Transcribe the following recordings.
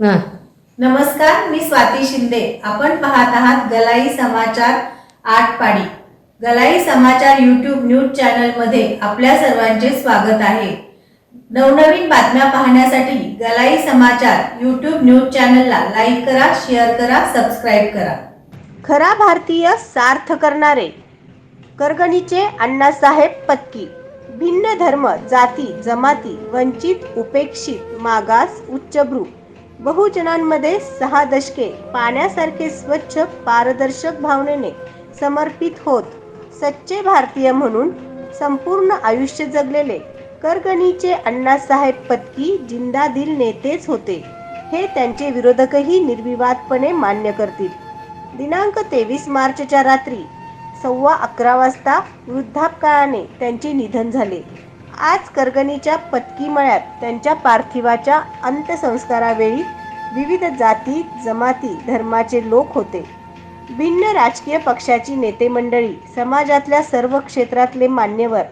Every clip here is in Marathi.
नमस्कार मी स्वाती शिंदे. आपण पाहत आहात गलाई समाचार आठ पाडी गलाई समाचार यूट्यूब न्यूज चॅनलमध्ये आपल्या सर्वांचे स्वागत आहे. नवनवीन बातम्या पाहण्यासाठी गलाई समाचार यूट्यूब न्यूज चॅनलला लाईक करा शेअर करा सबस्क्राईब करा. खरा भारतीय सार्थ करणारे करगणीचे अण्णासाहेब पत्की. भिन्न धर्म जाती जमाती वंचित उपेक्षित मागास उच्चभ्रू. बहुजनांमध्ये सहा दशके पाण्यासारखे स्वच्छ पारदर्शक भावनेने समर्पित होत सच्चे भारतीय म्हणून संपूर्ण आयुष्य जगलेले करगणीचे अण्णासाहेब पत्की जिंदादिल नेतेच होते. हे त्यांचे विरोधकही निर्विवादपणे मान्य करतील. दिनांक तेवीस मार्चच्या रात्री सव्वा अकरा वाजता वृद्धापकाळाने त्यांचे निधन झाले. आज करगणीच्या पतकी मळ्यात त्यांच्या पार्थिवाच्या अंत्यसंस्कारावेळी विविध जाती जमाती धर्माचे लोक होते. भिन्न राजकीय पक्षाची नेते मंडळी समाजातल्या सर्व क्षेत्रातले मान्यवर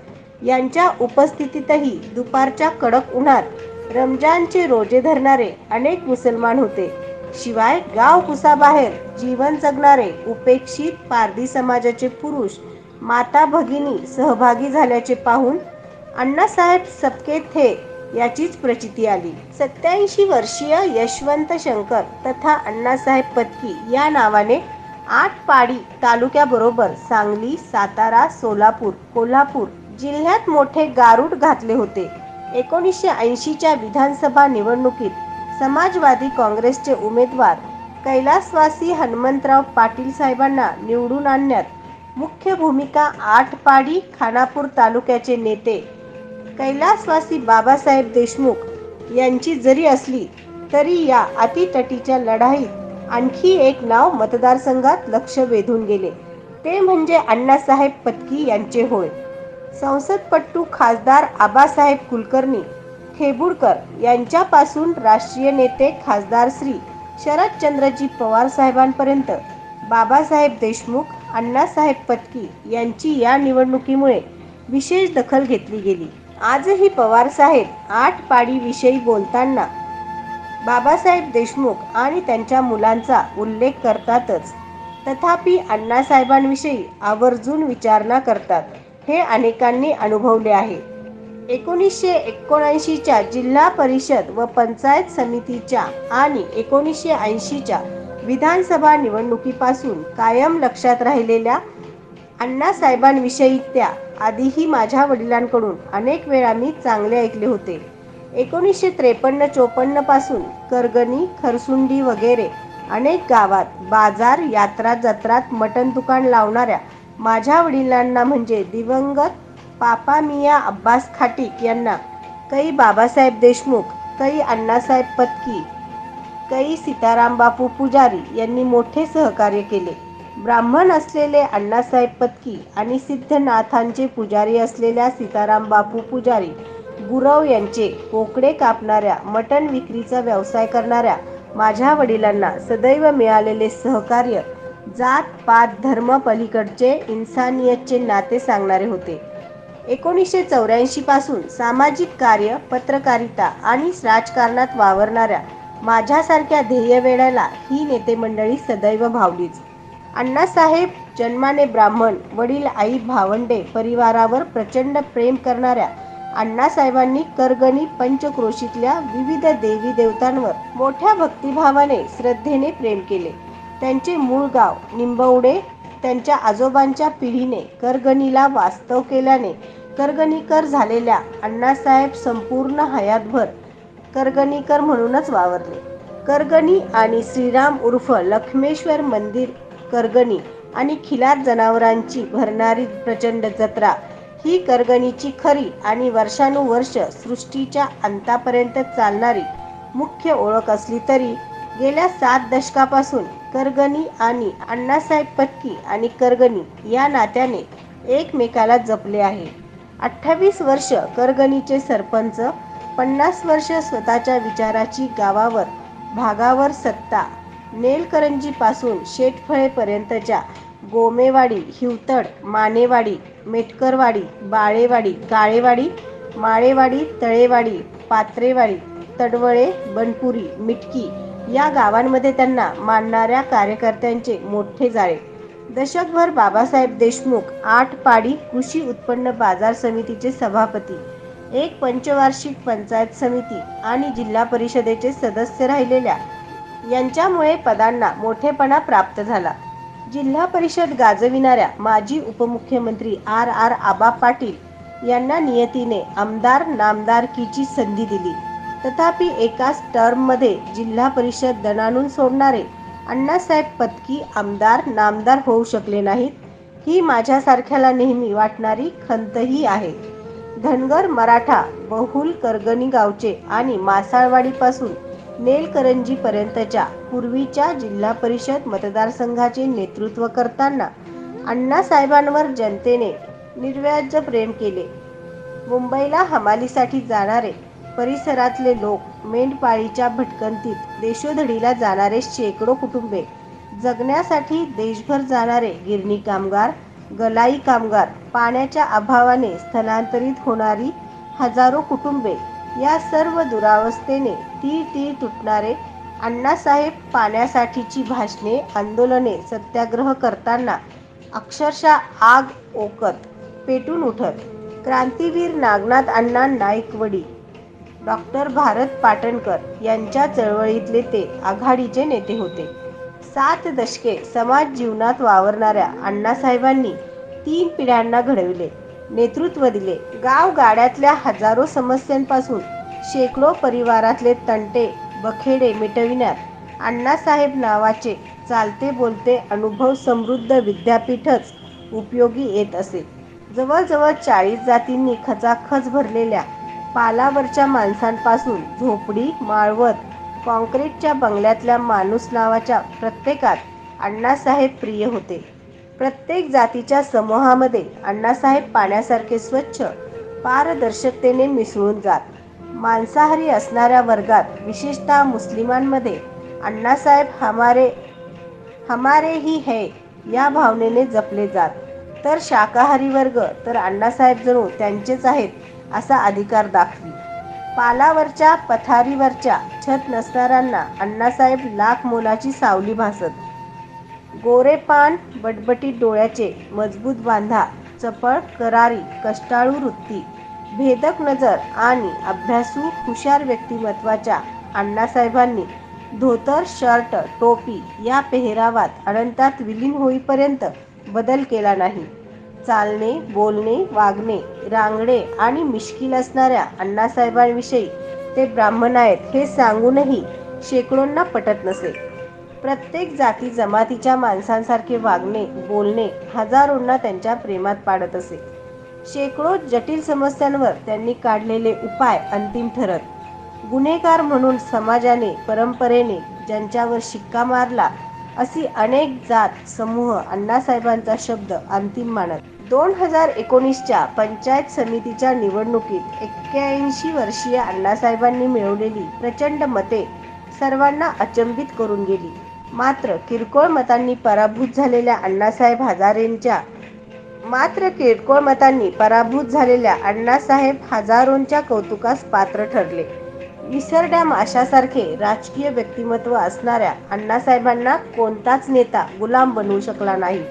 यांच्या उपस्थितीतही दुपारच्या कडक उन्हात रमजानचे रोजे धरणारे अनेक मुसलमान होते. शिवाय गाव कुसाबाहेर जीवन जगणारे उपेक्षित पारधी समाजाचे पुरुष माता भगिनी सहभागी झाल्याचे पाहून अण्णासाहेब सबके थे याचीच प्रचिती आली. सत्याऐंशी वर्षीय यशवंत शंकर तथा अण्णासाहेब पत्की या नावाने आठ पाडी तालुक्याबरोबर सांगली सातारा सोलापूर कोल्हापूर जिल्ह्यात मोठे गारूड घातले होते. एकोणीसशे ऐंशीच्या विधानसभा निवडणुकीत समाजवादी काँग्रेसचे उमेदवार कैलासवासी हनुमंतराव पाटील साहेबांना निवडून आणण्यात मुख्य भूमिका आठपाडी खानापूर तालुक्याचे नेते कैलासवासी बाबासाहेब देशमुख यांची जरी असली तरी या अतितटीच्या लढाईत आणखी एक नाव मतदारसंघात लक्ष वेधून गेले. ते म्हणजे अण्णासाहेब पत्की यांचे होय. संसदपट्टू खासदार आबासाहेब कुलकर्णी खेबुडकर यांच्यापासून राष्ट्रीय नेते खासदार श्री शरदचंद्रजी पवार साहेबांपर्यंत बाबासाहेब देशमुख अण्णासाहेब पत्की यांची या निवडणुकीमुळे विशेष दखल घेतली गेली. आजही पवार साहेब आठ पाडीविषयी बोलताना बाबासाहेब देशमुख आणि त्यांच्या मुलांचा उल्लेख करतातच. तथापि अण्णासाहेबांविषयी आवर्जून विचारणा करतात हे अनेकांनी अनुभवले आहे. एकोणीसशे एकोणऐंशीच्या जिल्हा परिषद व पंचायत समितीच्या आणि एकोणीसशे ऐंशीच्या विधानसभा निवडणुकीपासून कायम लक्षात राहिलेल्या अण्णासाहेबांविषयी त्या आधीही माझ्या वडिलांकडून अनेक वेळा मी चांगले ऐकले होते. एकोणीसशे त्रेपन्न चोपन्नपासून करगणी खरसुंडी वगैरे अनेक गावात बाजार यात्रा जत्रात मटण दुकान लावणाऱ्या माझ्या वडिलांना म्हणजे दिवंगत पापा मिया अब्बास खाटिक यांना कै बाबासाहेब देशमुख कै अण्णासाहेब पत्की कै सीताराम बापू पुजारी यांनी मोठे सहकार्य केले. ब्राह्मण असलेले अण्णासाहेब पत्की आणि सिद्धनाथांचे पुजारी असलेल्या सीताराम बापू पुजारी गुरव यांचे कोकडे कापणाऱ्या मटण विक्रीचा व्यवसाय करणाऱ्या माझ्या वडिलांना सदैव मिळालेले सहकार्य जात पात धर्म पलीकडचे इन्सानियतचे नाते सांगणारे होते. एकोणीसशे चौऱ्याऐंशी पासून सामाजिक कार्य पत्रकारिता आणि राजकारणात वावरणाऱ्या माझ्यासारख्या ध्येयवेळाला ही नेते मंडळी सदैव भावलीच. अण्णासाहेब जन्माने ब्राह्मण वडील आई भावंडे परिवारावर प्रचंड प्रेम करणाऱ्या अण्णासाहेबांनी करगणी पंचक्रोशीतल्या विविध देवी देवतांवर मोठ्या भक्तिभावाने श्रद्धेने प्रेम केले. त्यांचे मूळ गाव निंबवडे त्यांच्या आजोबांच्या पिढीने करगणीला वास्तव केल्याने करगणीकर झालेल्या अण्णासाहेब संपूर्ण हयातभर करगणीकर म्हणूनच वावरले. करगणी आणि श्रीराम उर्फ लक्ष्मेश्वर मंदिर करगणी आणि खिलार जनावरांची भरणारी प्रचंड जत्रा. ही करगणीची खरी आणि वर्षानुवर्ष सृष्टीच्या अंतापर्यंत चालणारी मुख्य ओळख असली तरी गेल्या सात दशकापासून करगणी आणि अण्णासाहेब पटकी आणि करगणी या नात्याने एकमेकाला जपले आहे. अठ्ठावीस वर्ष करगणीचे सरपंच पन्नास वर्ष स्वतःच्या विचाराची गावावर भागावर सत्ता नेलकरंजीपासून शेटफळेपर्यंतच्या गोमेवाडी हिवतड मानेवाडी मेटकरवाडी बाळेवाडी काळेवाडी माळेवाडी तळेवाडी पात्रेवाडी तडवळे बनपुरी मिटकी या गावांमध्ये त्यांना मानणाऱ्या कार्यकर्त्यांचे मोठे जाळे. दशकभर बाबासाहेब देशमुख आठ पाडी कृषी उत्पन्न बाजार समितीचे सभापती एक पंचवार्षिक पंचायत समिती आणि जिल्हा परिषदेचे सदस्य राहिलेल्या यांच्यामुळे पदांना मोठेपणा प्राप्त झाला. जिल्हा परिषद गाजविणाऱ्या माजी उपमुख्यमंत्री आर आर आबा पाटील यांना नियतीने आमदार नामदारकीची संधी दिली. तथापि एकाच टर्ममध्ये जिल्हा परिषद दणानून सोडणारे अण्णासाहेब पत्की आमदार नामदार होऊ शकले नाहीत ही माझ्यासारख्याला नेहमी वाटणारी खंतही आहे. धनगर मराठा बहुल करगणी गावचे आणि मासाळवाडीपासून नेलकरंजीपर्यंतच्या पूर्वीच्या जिल्हा परिषद मतदारसंघाचे नेतृत्व करताना अण्णासाहेबांवर जनतेने निर्व्याज प्रेम केले. मुंबईला हमालीसाठी जाणारे परिसरातले लोक मेंढपाळीच्या भटकंतीत देशोधडीला जाणारे शेकडो कुटुंबे जगण्यासाठी देशभर जाणारे गिरणी कामगार गलाई कामगार पाण्याच्या अभावाने स्थलांतरित होणारी हजारो कुटुंबे या सर्व दुरावस्थेने तीळ तीळ तुटणारे अण्णासाहेब पाण्यासाठीची भाषणे आंदोलने सत्याग्रह करताना अक्षरशः आग ओकत पेटून उठत. क्रांतीवीर नागनाथ अण्णा नाईकवडी डॉक्टर भारत पाटणकर यांच्या चळवळीतले ते आघाडीचे नेते होते. सात दशके समाज जीवनात वावरणाऱ्या अण्णासाहेबांनी तीन पिढ्यांना घडविले. नेतृत्व दिले. गाव गाड्यातल्या हजारो समस्यांपासून शेकडो परिवारातले तंटे बखेडे मिटविण्यात अण्णासाहेब नावाचे चालते बोलते अनुभव समृद्ध विद्यापीठच उपयोगी येत असे. जवळजवळ चाळीस जातींनी खचाखच भरलेल्या पालावरच्या माणसांपासून झोपडी माळवत कॉन्क्रीटच्या बंगल्यातल्या माणूस नावाच्या प्रत्येकात अण्णासाहेब प्रिय होते. प्रत्येक जातीच्या समूहामध्ये अण्णासाहेब पाण्यासारखे स्वच्छ पारदर्शकतेने मिसळून जात. मांसाहारी असणाऱ्या वर्गात विशेषतः मुस्लिमांमध्ये अण्णासाहेब हमारे हमारे ही है या भावनेने जपले जात. तर शाकाहारी वर्ग तर अण्णासाहेब जणू त्यांचेच आहेत असा अधिकार दाखवी. पालावरच्या पथारीवरच्या छत नसणाऱ्यांना अण्णासाहेब लाख मोलाची सावली भासत. गोरेपान बटबटीत डोळ्याचे मजबूत बांधा चपळ करारी कष्टाळू वृत्ती भेदक नजर आणि अभ्यासू हुशार व्यक्तिमत्वाच्या अण्णासाहेबांनी धोतर शर्ट टोपी या पेहरावात अनंतात विलीन होईपर्यंत बदल केला नाही. चालणे बोलणे वागणे रांगणे आणि मिश्किल असणाऱ्या अण्णासाहेबांविषयी ते ब्राह्मण आहेत हे सांगूनही शेकडोंना पटत नसे. प्रत्येक जाती जमातीच्या माणसांसारखे वागणे बोलणे हजारोंना त्यांच्या प्रेमात पाडत असे. शेकडो जटिल समस्यांवर त्यांनी काढलेले उपाय अंतिम ठरत. गुन्हेगार म्हणून समाजाने परंपरेने ज्यांच्यावर शिक्का मारला अशी अनेक जात समूह अण्णासाहेबांचा शब्द अंतिम मानत. दोन हजार एकोणीसच्या पंचायत समितीच्या निवडणुकीत एक्क्याऐंशी वर्षीय अण्णासाहेबांनी मिळवलेली प्रचंड मते सर्वांना अचंबित करून गेली. मात्र किरकोळ मतांनी पराभूत झालेल्या अण्णासाहेब हजारेंच्या मात्र किरकोळ मतांनी पराभूत झालेल्या अण्णासाहेब हजारोंच्या कौतुकास पात्र ठरले. विसरड्या माशासारखे राजकीय व्यक्तिमत्व असणाऱ्या अण्णासाहेबांना कोणताच नेता गुलाम बनवू शकला नाही.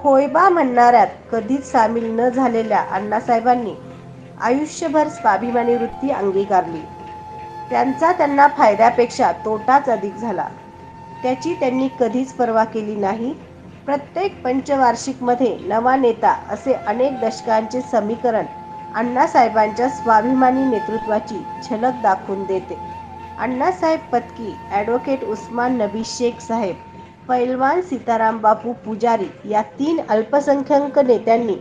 होयबा म्हणणाऱ्यात कधीच सामील न झालेल्या अण्णासाहेबांनी आयुष्यभर स्वाभिमानी वृत्ती अंगीकारली. त्यांचा त्यांना फायद्यापेक्षा तोटाच अधिक झाला. त्याची त्यांनी कधीच पर्वा केली नाही. प्रत्येक पंचवार्षिकमध्ये नवा नेता असे अनेक दशकांचे समीकरण अण्णासाहेबांच्या स्वाभिमानी नेतृत्वाची झलक दाखवून देते. अण्णासाहेब पत्की ॲडव्होकेट उस्मान नबी शेख साहेब पैलवान सीताराम बापू पुजारी या तीन अल्पसंख्याक नेत्यांनी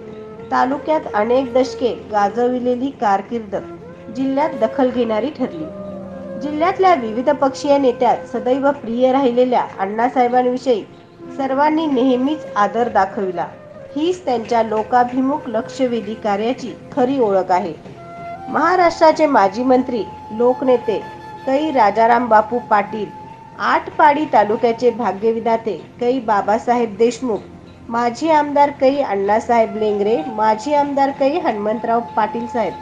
तालुक्यात अनेक दशके गाजविलेली कारकीर्द जिल्ह्यात दखल घेणारी ठरली. जिल्ह्यातल्या विविध पक्षीय नेत्यात सदैव प्रिय राहिलेल्या अण्णासाहेबांविषयी सर्वांनी नेहमीच आदर दाखविला. हीच त्यांच्या लोकाभिमुख लक्षवेधी कार्याची खरी ओळख आहे. महाराष्ट्राचे माजी मंत्री लोकनेते कै राजाराम बापू पाटील आटपाडी तालुक्याचे भाग्यविधाते कै बाबासाहेब देशमुख माजी आमदार कै अण्णासाहेब लेंगरे माजी आमदार कै हनुमंतराव पाटील साहेब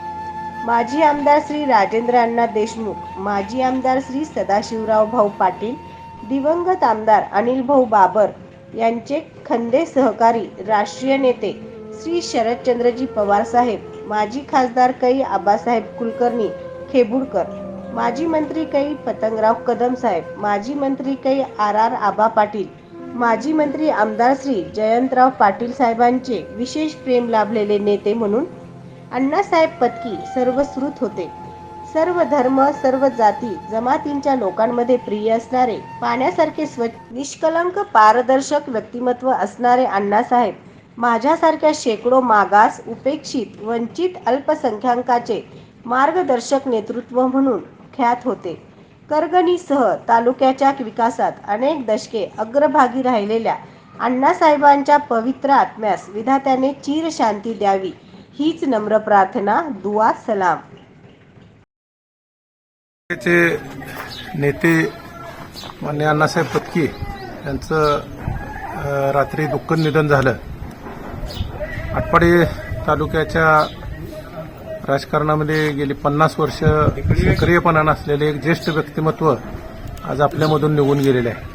माजी आमदार श्री राजेंद्र अण्णा देशमुख माजी आमदार श्री सदाशिवराव भाऊ पाटील दिवंगत आमदार अनिल भाऊ बाबर यांचे खंदे सहकारी राष्ट्रीय नेते श्री शरदचंद्रजी पवार साहेब माजी खासदार कै आबासाहेब कुलकर्णी खेबुडकर माजी मंत्री कै पतंगराव कदम साहेब माजी मंत्री कै आर आर आबा पाटील माजी मंत्री आमदार श्री जयंतराव पाटील साहेबांचे विशेष प्रेम लाभलेले नेते म्हणून अण्णासाहेब पत्की सर्वश्रुत होते. सर्व धर्म सर्व जाती जमातींच्या लोकांमध्ये प्रिय असणारे पाण्यासारखे स्वच्छ निष्कलंक पारदर्शक व्यक्तिमत्व असणारे अण्णासाहेब माझ्यासारख्या शेकडो मागास उपेक्षित वंचित अल्पसंख्याकाचे मार्गदर्शक नेतृत्व म्हणून ख्यात होते. करगणीसह तालुक्याच्या विकासात अनेक दशके अग्रभागी राहिलेल्या अण्णासाहेबांच्या पवित्र आत्म्यास विधात्याने चिर शांती द्यावी हीच नम्र प्रार्थना दुआ सलाम. चे नेते मान्य अण्णासाहेब पत्की यांचं रात्री दुःखद निधन झालं. आटपाडी तालुक्याच्या राजकारणामध्ये गेली पन्नास वर्ष सक्रियपणानं असलेले एक ज्येष्ठ व्यक्तिमत्व आज आपल्यामधून निघून गेलेले आहे.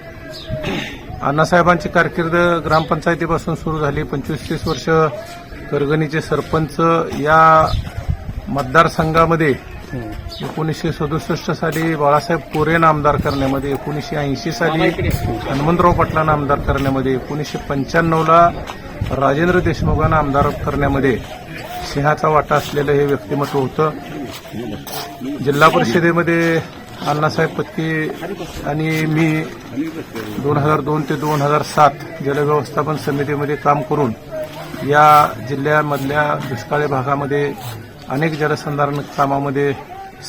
अण्णासाहेबांची कारकीर्द ग्रामपंचायतीपासून सुरू झाली पंचवीस तीस वर्ष करगणीचे सरपंच या मतदारसंघामध्ये एकोणीसशे सदुसष्ट साली बाळासाहेब कोरेन आमदार करण्यामध्ये एकोणीसशे ऐंशी साली हनुमंतराव पाटलांना आमदार करण्यामध्ये एकोणीसशे पंच्याण्णवला राजेंद्र देशमुखांना आमदार करण्यामध्ये सिंहाचा वाटा असलेलं हे व्यक्तिमत्व होतं. जिल्हा परिषदेमध्ये अण्णासाहेब पत्की आणि मी दोन हजार दोन ते दोन हजार सात जलव्यवस्थापन समितीमध्ये काम करून या जिल्ह्यामधल्या दुष्काळी भागामध्ये अनेक जलसंधारण कामामध्ये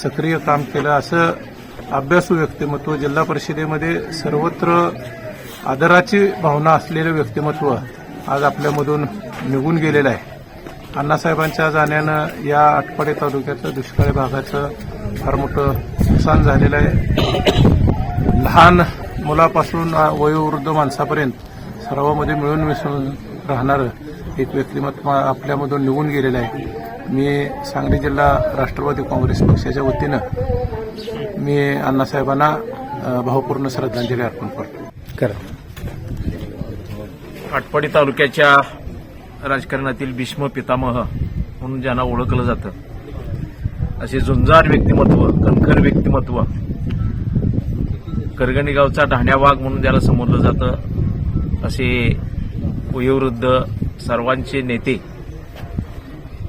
सक्रिय काम केलं असं अभ्यासू व्यक्तिमत्व जिल्हा परिषदेमध्ये सर्वत्र आदराची भावना असलेलं व्यक्तिमत्व आज आपल्यामधून निघून गेलेलं आहे. अण्णासाहेबांच्या जाण्यानं या आठपाडे तालुक्याचं दुष्काळी भागाचं फार मोठं नुकसान झालेलं आहे. लहान मुलापासून वयोवृद्ध माणसापर्यंत सर्वांमध्ये मिळून मिसळून राहणारं एक व्यक्तिमत्व आपल्यामधून निघून गेलेलं आहे. मी सांगली जिल्हा राष्ट्रवादी काँग्रेस पक्षाच्या वतीनं मी अण्णासाहेबांना भावपूर्ण श्रद्धांजली अर्पण करतो. आटपाडी तालुक्याच्या राजकारणातील भीष्म पितामह म्हणून ज्यांना ओळखलं जातं असे झुंजार व्यक्तिमत्व कणखर व्यक्तिमत्व करगणी गावचा ढाण्यावाग म्हणून ज्याला समजलं जातं असे वयोवृद्ध सर्वांचे नेते.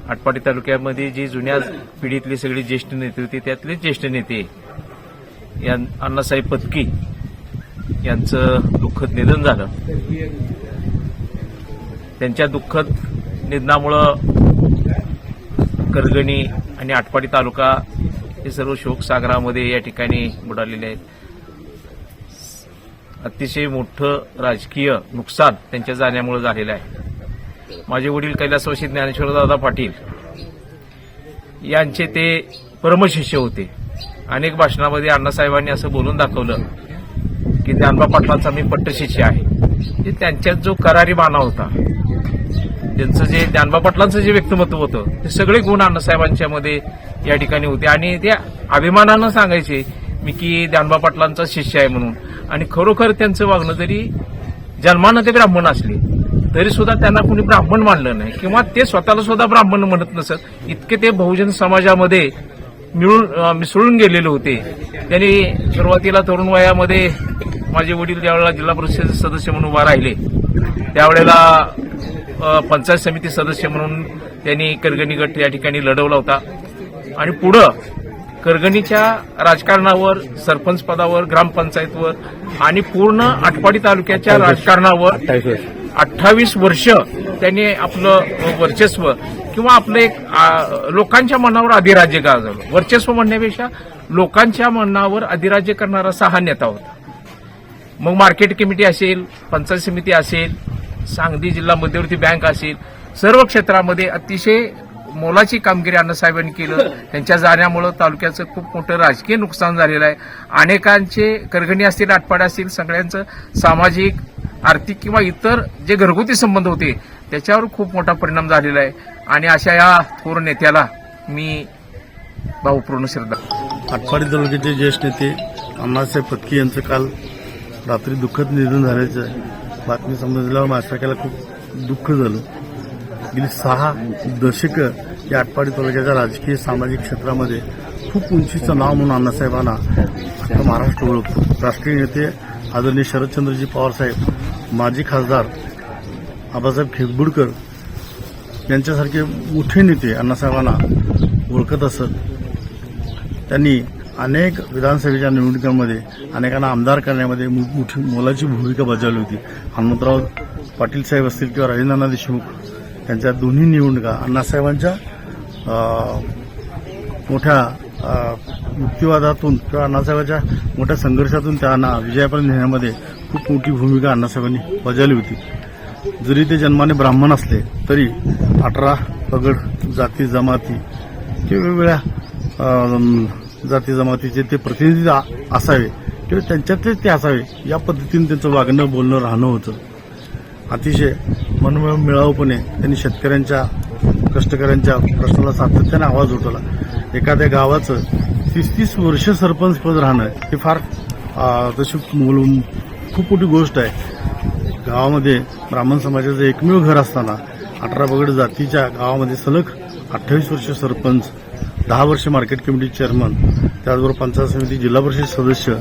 आटपाडी तालुक्यामध्ये जी जुन्या पिढीतली सगळी ज्येष्ठ नेते होते त्यातले ज्येष्ठ नेते या अण्णासाहेब पत्की यांचं दुःखद निधन झालं. त्यांच्या दुःखद निधनामुळं करगणी आणि आटपाडी तालुका हे सर्व शोकसागरामध्ये या ठिकाणी बुडालेले आहेत. अतिशय मोठं राजकीय नुकसान त्यांच्या जाण्यामुळे झालेलं आहे. माझे वडील कैलासवासी ज्ञानेश्वरदादा पाटील यांचे ते परमशिष्य होते. अनेक भाषणामध्ये अण्णासाहेबांनी असं बोलून दाखवलं की ज्ञानबा पाटलांचा मी पट्टशिष्य आहे. त्यांच्यात जो करारी बाणा होता त्यांचं जे ज्ञानबा पाटलांचं जे व्यक्तिमत्व होतं ते सगळे गुण अण्णासाहेबांच्या मध्ये या ठिकाणी होते. आणि ते अभिमानानं सांगायचे मी की ज्ञानबा पाटलांचा शिष्य आहे म्हणून. आणि खरोखर त्यांचं वागणं जरी जन्मानं ते ब्राह्मण असले तरी सुद्धा त्यांना कुणी ब्राह्मण मानलं नाही. किंवा ते स्वतःला सुद्धा ब्राह्मण म्हणत नसत. इतके ते बहुजन समाजामध्ये मिळून मिसळून गेलेले होते. त्यांनी सुरुवातीला तरुण वयामध्ये माझे वडील ज्यावेळेला जिल्हा परिषद सदस्य म्हणून उभा राहिले त्यावेळेला पंचायत समिती सदस्य म्हणून त्यांनी करगणी गट या ठिकाणी लढवला होता. आणि पुढं करगणीच्या राजकारणावर सरपंच पदावर ग्रामपंचायतवर आणि पूर्ण आटपाडी तालुक्याच्या राजकारणावर अठ्ठावीस वर्ष त्यांनी आपलं वर्चस्व किंवा आपलं एक लोकांच्या मनावर अधिराज्य गाजवलं. वर्चस्व म्हणण्यापेक्षा लोकांच्या मनावर अधिराज्य करणारा सहा नेता होता. मग मार्केट कमिटी असेल पंचायत समिती असेल सांगली जिल्हा मध्यवर्ती बँक असेल सर्व क्षेत्रामध्ये अतिशय मोलाची कामगिरी अण्णासाहेबांनी केलं. त्यांच्या जाण्यामुळं तालुक्याचं खूप मोठं राजकीय नुकसान झालेलं आहे. अनेकांचे करगणी असतील आटपाड्या असतील सगळ्यांचं सामाजिक आर्थिक किंवा इतर जे घरगुती संबंध होते त्याच्यावर खूप मोठा परिणाम झालेला आहे. आणि अशा या थोर नेत्याला मी भावपूर्ण श्रद्धा आटपाडी तालुक्याचे ज्येष्ठ नेते अण्णासाहेब फटके यांचं काल रात्री दुःखद निधन झाल्याचं बातमी समजल्यावर माझ्यासारख्याला खूप दुःख झालं. गेली सहा दशकं या आटपाडी तालुक्याच्या राजकीय सामाजिक क्षेत्रामध्ये खूप उंचीचं नाव म्हणून अण्णासाहेबांना महाराष्ट्र ओळखतो. राष्ट्रीय नेते आदरणीय शरदचंद्रजी पवारसाहेब माजी खासदार आबासाहेब खेकबुडकर यांच्यासारखे मोठे नेते अण्णासाहेबांना ओळखत असत. त्यांनी अनेक विधानसभेच्या निवडणुकांमध्ये अनेकांना आमदार करण्यामध्ये मोठी मोलाची भूमिका बजावली होती. हनुमंतराव पाटील साहेब असतील किंवा राजेंद्रनाथ देशमुख यांच्या दोन्ही निवडणुका अण्णासाहेबांच्या मोठ्या युक्तिवादातून किंवा अण्णासाहेबांच्या मोठ्या संघर्षातून त्यांना विजयापर्यंत नेण्यामध्ये खूप मोठी भूमिका अण्णासाहेबांनी बजावली होती. जरी ते जन्माने ब्राह्मण असले तरी अठरा पगड जाती जमाती किंवा वेगवेगळ्या जाती जमातीचे ते प्रतिनिधी असावे किंवा त्यांच्यातलेच ते असावे या पद्धतीने त्यांचं वागणं बोलणं राहणं होतं. अतिशय मनमिळावपणे त्यांनी शेतकऱ्यांच्या कष्टकऱ्यांच्या प्रश्नाला सातत्याने आवाज उठवला. एखाद्या गावाचं तीस तीस वर्ष सरपंच पद राहणं हे फार तशी मूल- खूप मोठी गोष्ट आहे. गावामध्ये ब्राह्मण समाजाचं एकमेव घर असताना अठरा बगड जातीच्या गावामध्ये सलग अठ्ठावीस वर्ष सरपंच दहा वर्ष मार्केट कमिटी चेअरमन त्याचबरोबर पंचायत समिती जिल्हा परिषद सदस्य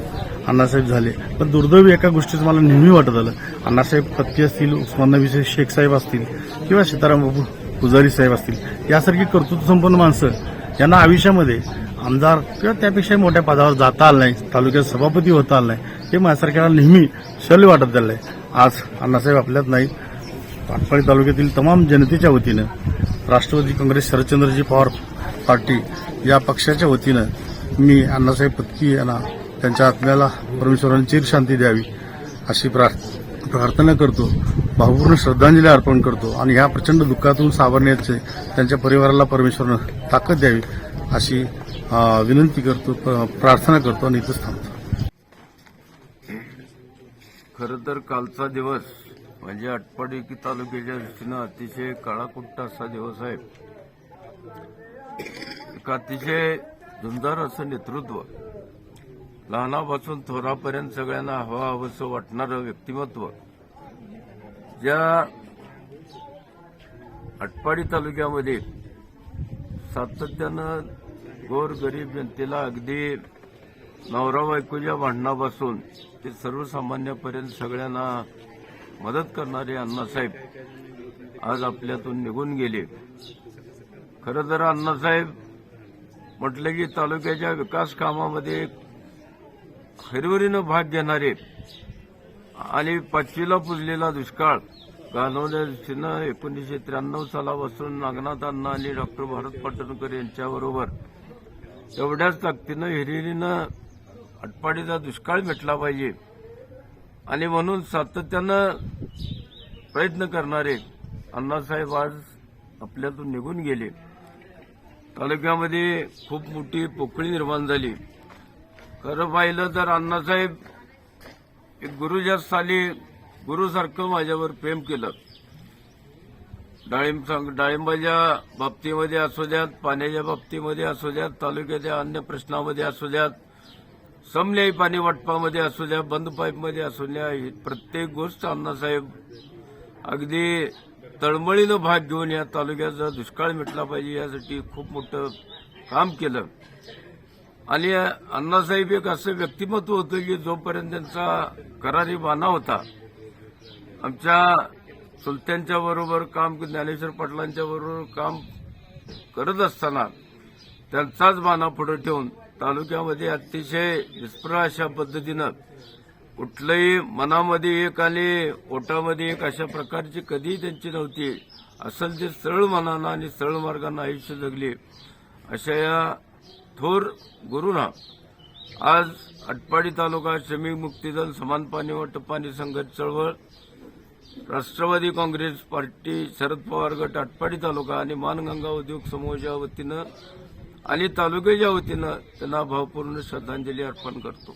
अण्णासाहेब झाले. पण दुर्दैवी एका गोष्टीचं मला नेहमी वाटत आलं. अण्णासाहेब पत्ती असतील उस्मान शेख साहेब असतील किंवा सीताराम बाबू पुजारी साहेब असतील यासारखी कर्तृत्व संपन्न माणसं यांना आयुष्यामध्ये आमदार किंवा त्यापेक्षा मोठ्या पदावर जाता आलं नाही तालुक्यात सभापती होता आलं नाही हे माझ्यासारख्याला नेहमी शल्य वाटत झालंय आज अण्णासाहेब आपल्यात नाही पाटपाडी तालुक्यातील तमाम जनतेच्या वतीनं राष्ट्रवादी काँग्रेस शरदचंद्रजी पवार पार्टी या पक्षाच्या वतीनं मी अण्णासाहेब पत्की यांना त्यांच्या आत्म्याला परमेश्वरांची शांती द्यावी अशी प्रार्थ- प्रार्थना करतो भावपूर्ण श्रद्धांजली अर्पण करतो आणि ह्या प्रचंड दुःखातून सावरण्याचे त्यांच्या परिवाराला परमेश्वरनं ताकद द्यावी अशी विनंती करतो प्रार्थना करतो आणि इथंच थांबतो. खरं तर कालचा दिवस म्हणजे आटपाडी तालुक्याच्या दृष्टीनं अतिशय काळाकुट्ट असा दिवस आहे. एक अतिशय झुंजार असं नेतृत्व लहानापासून थोरापर्यंत सगळ्यांना हवा हवंसं वाटणारं व्यक्तिमत्व ज्या आटपाडी तालुक्यामध्ये सातत्यानं गोर गरीब जनतेला अगदी नवरा बायकोच्या भांडणापासून ते सर्वसामान्यपर्यंत सगळ्यांना मदत करणारे अण्णासाहेब आज आपल्यातून निघून गेले. खरं तर अण्णासाहेब म्हटलं की तालुक्याच्या विकास कामामध्ये हिरवरीनं भाग घेणारे आणि पाचवीला पुजलेला दुष्काळ गानवल्या दृष्टीनं एकोणीसशे त्र्याण्णव सालापासून नागनाथ अण्णा आणि डॉक्टर भारत पाटणकर यांच्याबरोबर एवढ्याच ताकदीनं हिरिरीनं आटपाडीचा दुष्काळ मिटला पाहिजे. आणि म्हणून सातत्यानं प्रयत्न करणारे अण्णासाहेब आज आपल्यातून निघून गेले. तालुक्यामध्ये खूप मोठी पोकळी निर्माण झाली. खरं पाहिलं तर अण्णासाहेब एक गुरुच्या साली गुरुसारखं माझ्यावर प्रेम केलं. डाळिंब डाळिंबाच्या बाबतीमध्ये असू द्यात पाण्याच्या बाबतीमध्ये असू द्यात तालुक्याच्या अन्य प्रश्नामध्ये असू द्यात समन्यायी पाणी वाटपामध्ये असू द्या बंद पाईपमध्ये असू द्या प्रत्येक गोष्ट अण्णासाहेब अगदी तळमळीनं भाग घेऊन या तालुक्याचा दुष्काळ मिटला पाहिजे यासाठी खूप मोठं काम केलं. आणि अण्णासाहेब एक असं व्यक्तिमत्व होतं की जोपर्यंत त्यांचा करारी बाणा होता आमच्या सुलत्यांच्या बरोबर काम ज्ञानेश्वर पाटलांच्या बरोबर काम करत असताना त्यांचाच बाणा पुढे ठेवून तालुक्यामध्ये अतिशय निष्प्रह अशा पद्धतीनं कुठलंही मनामध्ये एक आणि ओटामध्ये एक अशा प्रकारची कधीही त्यांची नव्हती. असल ते सरळ मनानं आणि सरळ मार्गानं आयुष्य जगले. अशा या थोर गुरुना आज अटपाडी तालुका श्रमिक मुक्ती दल समान पाणी वाटप पाणी संघर्ष चळवळ राष्ट्रवादी काँग्रेस पार्टी शरद पवार गट आटपाडी तालुका आणि मानगंगा उद्योग समूहाच्या वतीनं आणि तालुक्याच्या वतीनं त्यांना भावपूर्ण श्रद्धांजली अर्पण करतो.